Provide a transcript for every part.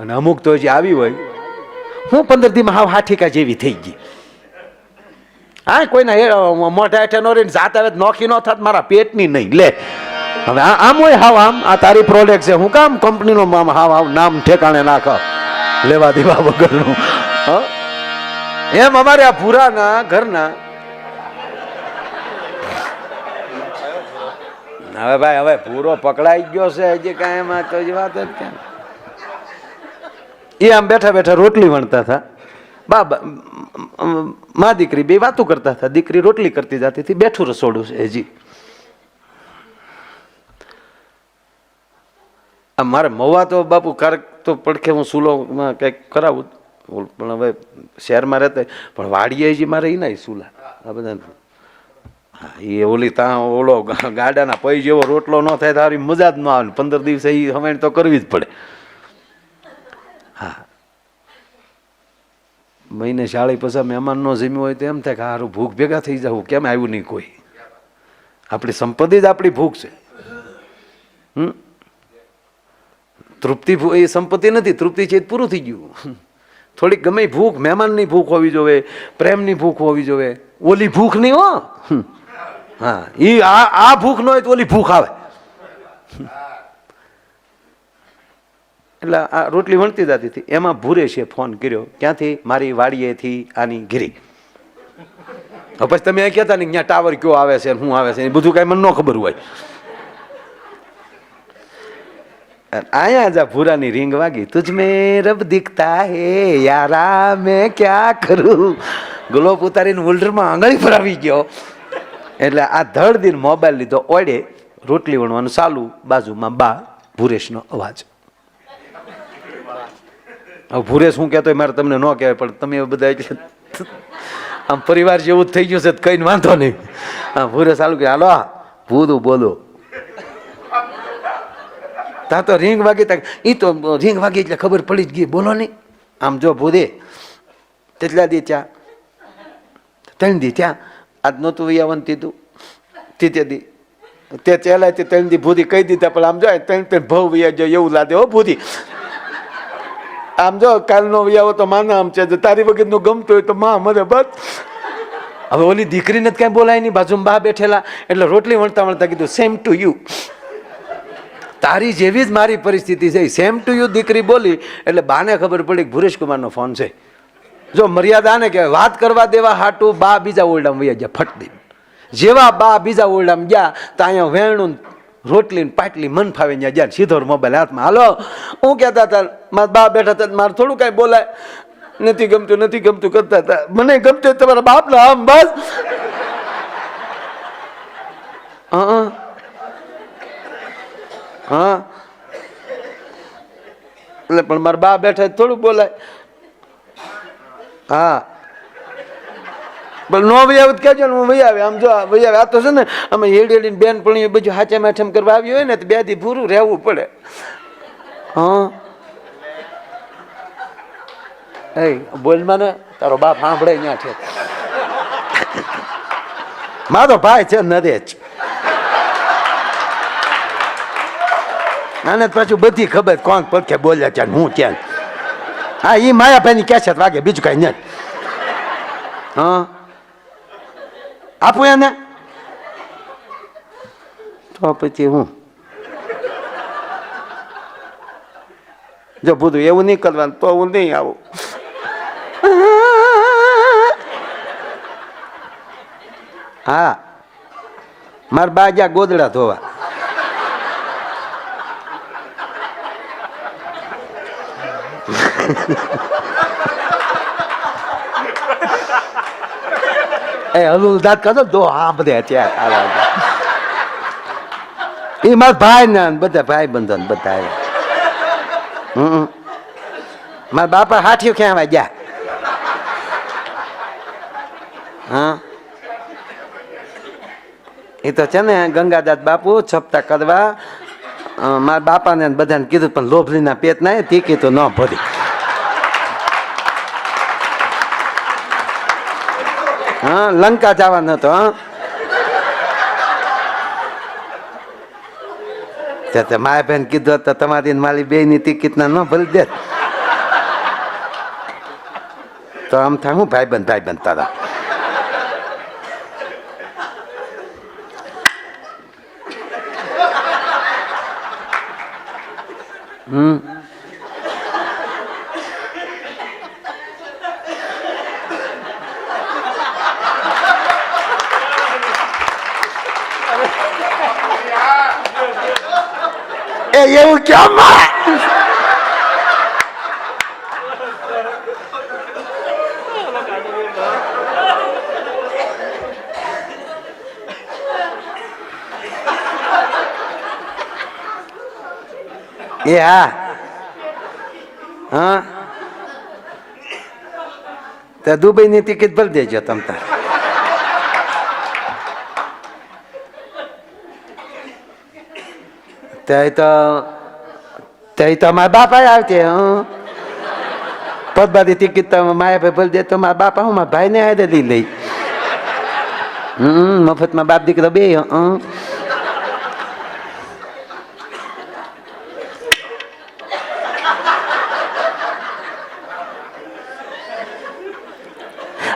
અને અમુક તો હજી આવી હોય. હું પંદર દીમાં હાવ હાઠીકા જેવી થઈ ગઈ. હા કોઈના મોઢા હેઠે નો રહીને જાત આવે નોખી ન થાત, મારા પેટની નહીં. લે, હવે આમ હોય હાવ આમ. આ તારી પ્રોડક્ટ છે. હું કામ કંપનીનો આમ હાવ હાવ નામ ઠેકાણે નાખ. લેવા દેવા વગરનું? એમ અમારે આ ભૂરાના ઘરના. હવે ભાઈ, હવે પૂરો પકડાઈ ગયો છે. હજી કાંઈ એમાં તો વાત જ ક્યાં એ આમ બેઠા બેઠા રોટલી વણતા હતા. બાબા મા દીકરી બે વાતો કરતા હતા. દીકરી રોટલી કરતી જતી હતી, બેઠું રસોડું છે હજી. આ મારે મવા તો બાપુ કારક તો પડખે હું સુલોમાં કંઈક કરાવું પણ હવે શહેરમાં રહેતા પણ વાડીએ જે મારે એ ના સુલા. આ બધા એ ઓલી ત્યાં ઓલો ગાડાના પૈ જેવો રોટલો ન થાય તારી મજા જ ન આવે. પંદર દિવસે એ હમણાં તો કરવી જ પડે. મહિને શાળી પછી મહેમાન નો જમ્યું હોય તો એમ થાય કે હારું ભૂખ ભેગા થઈ જવું, કેમ આવ્યું નહીં કોઈ? આપણી સંપત્તિ જ આપણી ભૂખ છે. હમ? તૃપ્તિ એ સંપત્તિ નથી, તૃપ્તિ છે પૂરું થઈ ગયું. થોડીક ગમે ભૂખ, મહેમાનની ભૂખ હોવી જોવે, પ્રેમની ભૂખ હોવી જોવે. ઓલી ભૂખ નહીં હો. હા એ આ આ ભૂખ ન હોય તો ઓલી ભૂખ આવે. એટલે આ રોટલી વણતી જતી હતી. એમાં ભૂરેશે ફોન કર્યો. ક્યાંથી? મારી વાડીએથી આની ઘીરી. પછી તમે અહીં કહેતા ને, ત્યાં ટાવર કયો આવે છે શું આવે છે એ બધું કાંઈ મને ન ખબર હોય. આયા જા ભૂરાની રીંગ વાગી. તુજ મેં રબ દિખતા હે, યારા મેં ક્યાં કરું? ગ્લોબ ઉતારીને હોલ્ડરમાં આંગળી પર આવી ગયો. એટલે આ ધડ દિન મોબાઈલ લીધો. ઓડે રોટલી વણવાનું ચાલુ બાજુમાં બા ભુરેશનો અવાજ. ભૂરે શું કહેતો મારે તમને ન કહેવાય, પણ તમે બધા એટલે આમ પરિવાર જેવું જ થઈ ગયું છે કઈ વાંધો નહીં. હા ભૂરે ચાલુ કે હાલો ભૂરું બોલો. તા તો રીંગ વાગી તા. એ તો રીંગ વાગી એટલે ખબર પડી જ ગઈ. બોલો નહીં. આમ જો ભૂદે તેટલા દી ત્યાં ત્રણ દી ત્યાં આજ નહોતું વૈયાવન તીધું તીતે દી. તે ચેલા તે ત્રણ દી ભૂધી કહી દીધા, પણ આમ જો, ત્રણ ત્રણ ભવ વૈયા જો, એવું લાદે હો ભૂદી. આમ જો, કાલનો વ્યાવો તો માના આમ છે. તારી વગરનું ગમતું હોય તો માં મને બસ. હવે ઓલી દીકરીને જ કાંઈ બોલાય નહીં. બાજુમાં બા બેઠેલા. એટલે રોટલી વણતા વણતા કીધું સેમ ટુ યુ તારી જેવી જ મારી પરિસ્થિતિ છે. સેમ ટુ યુ દીકરી બોલી. એટલે બાને ખબર પડી કે ભુરેશ કુમારનો ફોન છે. જો મર્યાદા ને કહેવાય. વાત કરવા દેવા હાટું બા બીજા ઓરડામાં વૈયા ગયા, ફટ દઈને. જેવા બા બીજા ઓરડામાં ગયા, તો અહીંયા વેણું રોટલી પાટલી મન ફાવે ત્યાં ગયા સીધો મોબાઈલ હાથમાં. હાલો, હું કહેતા હતા, મારા બા બેઠા હતા, મારે થોડું કાંઈ બોલાય. નથી ગમતું નથી ગમતું, કરતા હતા. મને ગમતું તમારા બાપને આમ બસ. હા હા. એટલે પણ મારા બા બેઠા થોડું બોલાય. હા. પણ નો વહી આવે કહેજો ને હું વહી આવે. આમ જો વહી આવે. આ તો છે ને અમે હેડી હેડીને બેન પણ બધું હાચે માઠેમ કરવા આવી હોય ને તો બે દી પૂરું રહેવું પડે. હા? એ બોલમાં ને તારો બાપ સાંભળે ત્યાં છે મારો ભાઈ છે નરે જ આને પાછું બધી ખબર કોણ પડખે બોલ્યા છે હું ક્યાં. હા એ માયાભાઈની કેસેટ વાગે, બીજું કાંઈ નહીં. હા? આપું એને? તો પછી હું? જો ભૂતું એવું નહીં કરવાનું, તો હું નહીં આવું. હા, મારા બા જ્યાં ગોદડા ધોવા. એ હલું કરો દો હા બધે અત્યારે એ મારા ભાઈ ને બધા ભાઈ બંધન બધા હમ મારા બાપા હાથીઓ ક્યાં ગયા? હા? એ તો છે ને ગંગાદાસ બાપુ છપતા કરવા મારા બાપાને બધાને કીધું પણ લોભલીના પેટ ના તે કીધું ન ભરી. હા, લંકા જવાનો હતો, હા. તે માય બેન કીધું તો તમારી મારી બે ની ટિકિટ ના ન ભરી દે. તો આમ થાય, હું ભાઈ બંધ ભાઈ બંધ તારા. હમ. એ હા. હા? તો દુબઈની ટિકિટ ભરી દેજો તમ તાર. ત્યાં તો ત્યાં તો મારા બાપા આવતી, હું? પદબારી ટિકિટ તો માયા ભાઈ ભરી દે, તો મારા બાપા હું મારા ભાઈને હારે લઈ લઈ હમ, મફતમાં બાપ દીકરો બે, હં?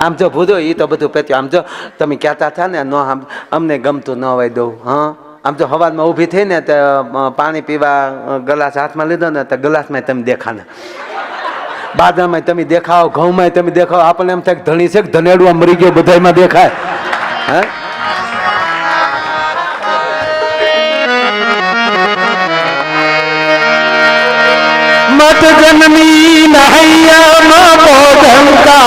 આમ જો ભૂધો એ તો બધું પેત્યું. આમ જો તમે કહેતા હતા ને, ન અમને ગમતું ન હોય દઉં. હા? આમ જો હવામાં ઊભી થઈ ને તો પાણી પીવા ગ્લાસ હાથમાં લીધો ને, તો ગ્લાસમાં તમે દેખાને. બાદામાં તમે દેખાઓ ઘઉંમાં તમે દેખાવ. આપણને એમ થાય ધણી છે કે ધનેડવા મરી ગયો બધામાં દેખાય. હે? جنمی نہیا ما بودھم کا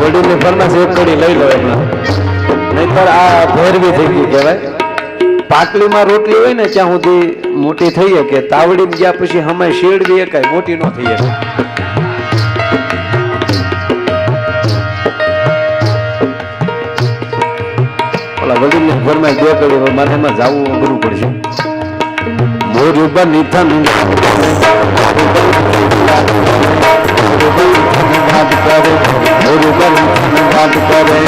વડીલની ફરમાશ એક કડી લઈ લો નહીતર આ ભેરવી થઈ ગયું કહેવાય. પાટલીમાં રોટલી હોય ને ત્યાં સુધી મોટી થઈ કે તાવડી ગયા પછી હમે શેડવી એકાય મોટી ન થઈ શકે. ઓલા વડીલને ઘરમાં બે કડી મારે એમાં જવું અઘરું પડશે. વાત કરે થન વાત કરે.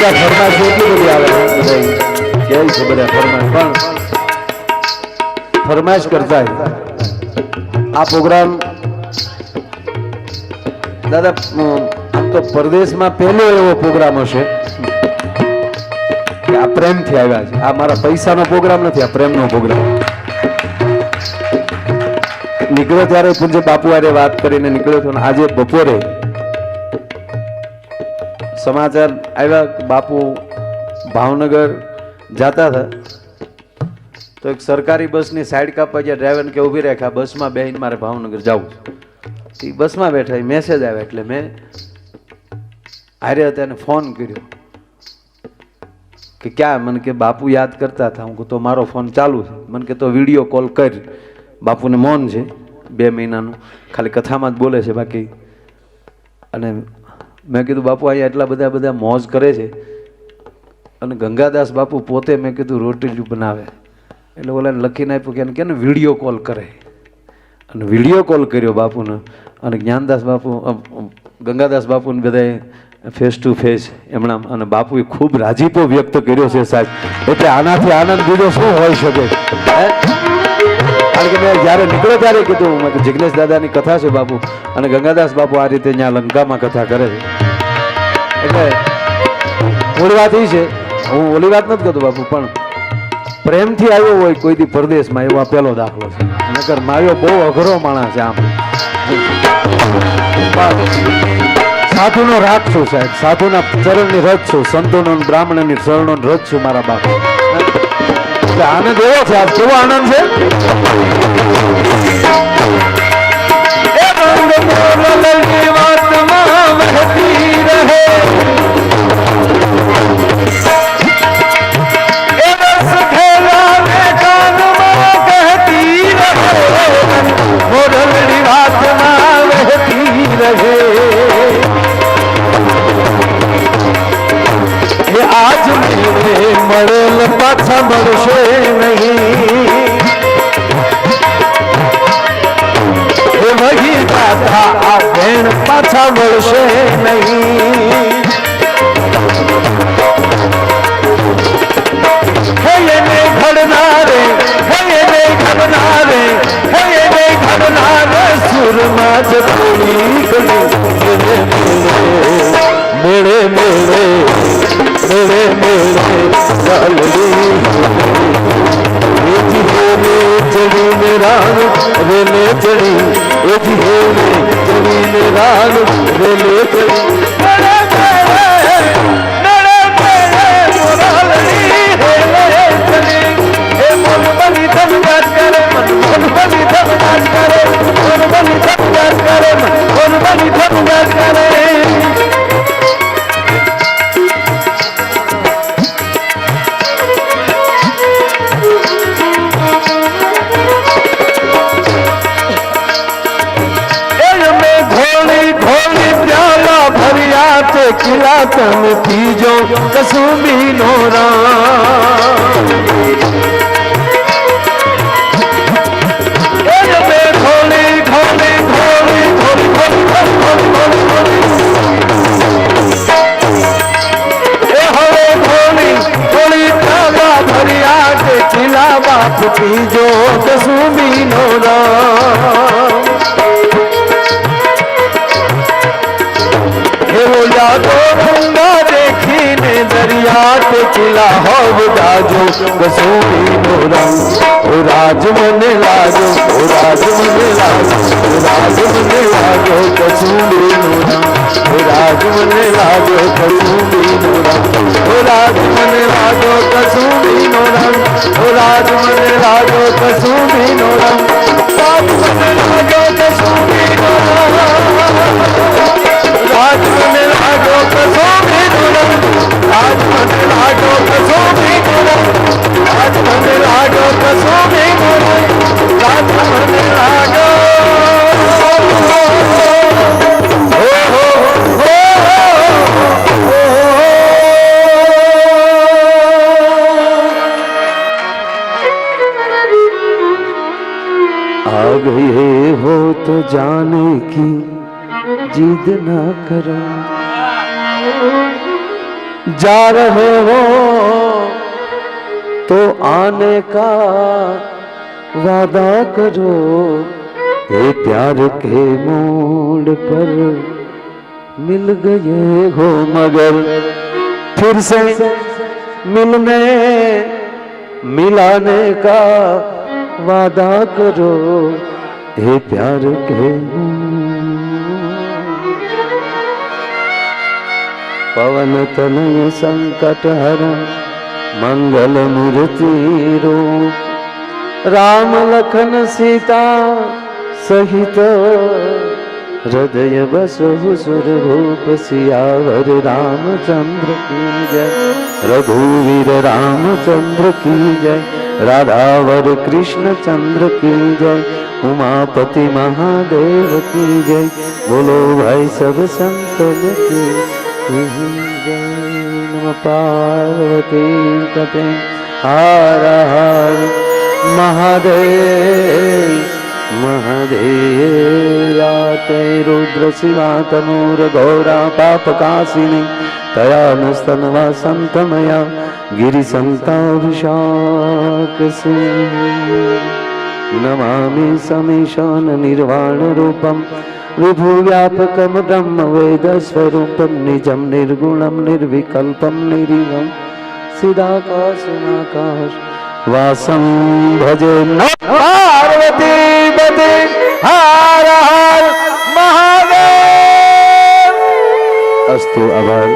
દાદા ફરમાશ એટલી બધી આવે છે છે બધા ફરમાશ પણ ફરમાશ કરતા આ પ્રોગ્રામ દાદા તો પરદેશમાં પહેલો એવો પ્રોગ્રામ હશે કે આ પ્રેમથી આવ્યા છે. આ મારા પૈસાનો પ્રોગ્રામ નથી, આ પ્રેમનો પ્રોગ્રામ. નીકળ્યો ત્યારે પૂજ્ય બાપુ આરે વાત કરીને નીકળ્યો હતો ને આજે બપોરે સમાચાર આવ્યા બાપુ ભાવનગર જતા હતા. તો એક સરકારી બસની સાઈડ કાપવા ગયા ડ્રાઈવરને કે ઊભી રાખ્યા બસમાં બેહીને મારે ભાવનગર જવું છે. એ બસમાં બેઠા મેસેજ આવ્યા એટલે મેં હારે હતા ફોન કર્યો કે ક્યાં? મને કે, બાપુ યાદ કરતા હતા. હું તો મારો ફોન ચાલુ છે. મને કે, તો વીડિયો કોલ કર. બાપુને મૌન છે બે મહિનાનું. ખાલી કથામાં જ બોલે છે બાકી. અને મેં કીધું, બાપુ, અહીંયા એટલા બધા બધા મોજ કરે છે. અને ગંગાદાસ બાપુ પોતે મેં કીધું, રોટલી બનાવે. એટલે ઓલાને લખીને આપ્યું કે એને કે વીડિયો કોલ કરે. અને વીડિયો કોલ કર્યો બાપુને. અને જ્ઞાનદાસ બાપુ ગંગાદાસ બાપુને બધાએ ફેસ ટુ ફેસ એમણા અને બાપુએ ખૂબ રાજીપો વ્યક્ત કર્યો છે સાહેબ. એટલે આનાથી આનંદ બીજો શું હોઈ શકે? કારણ કે મેં જ્યારે નીકળ્યો ત્યારે કીધું, મેં જિગ્નેશ દાદાની કથા છે બાપુ, અને ગંગાદાસ બાપુ આ રીતે ત્યાં લંકામાં કથા કરે છે. એટલે મૂળ વાત એ છે, હું ઓલી વાત નથી કરતો બાપુ, પણ પ્રેમથી આવ્યો હોય કોઈ દી પરદેશમાં, એવો આ પહેલો દાખલો છે. નકર માર્યો બહુ અઘરો માણસ છે આમ. સાધુનો રાગ છું સાહેબ, સાધુના ચરણની રજ છું, સંતોનો બ્રાહ્મણની શરણો રજ છું મારા બાપુ. આનંદ એવો છે આજ કેવો આનંદ છે? રહે. डाल दे में चढ़ी निरान रेले चढ़ी एजी में चढ़ी निरान रेले चढ़ी करे શીલા તન થીજો કસુંબી નો બાપ પીજો કસુંબી નો રામ. એવો યાદો દરિયા તે હોવ જાજો દાજો કસોટીનો રંગ ઓ રાજ મને લાજો, ઓ રાજ મને લાજો, ઓ રાજ મને લાજો કસૂરીનો રંગ ઓ રાજ મને લાજો કસૂરીનો રંગ ઓ રાજ મને લાજો કસૂરીનો રંગ ઓ રાજ મને લાજો કસૂરીનો રંગ રાજ. મને લાજો કસૂરીનો રંગ રાજ મને લાગો जा रहे हो तो आने का वादा करो ये प्यार के मोड़ पर मिल गए हो मगर फिर से मिलने, मिलाने का वादा करो हे प्यार के पवन પવન તનય સંકટ હર, મંગલ મૂર્તિરો રામ લખન સીતા સહિત હૃદય બસહુ સુર ભૂપ સિયાવર રામચંદ્ર કી જય. રઘુવીર રામચંદ્ર કી જય, રાધાવર કૃષ્ણચંદ્ર કી જય, ઉમાપતિ મહાદેવ કી જય. બોલો ભાઈ સબ સંતન કી पार्वती पार्वतीपते हार महादेव। महादेवयातैरुद्रसि पापकासिनी तया नस्तनवा सन्तमया गिरिसन्ता विशाकसी नमामि समीशाननिर्वाणरूपं વિભુવ્યાપકમ બ્રહ્મ વેદ સ્વરૂપમ નિજમ નિર્ગુણમ નિર્વિકલ્પમ નિરીવમ સિદાકાશનાકાશ વાસમ ભજે પાર્વતી પતિ હર હર મહાદેવ અસ્તુ આભાર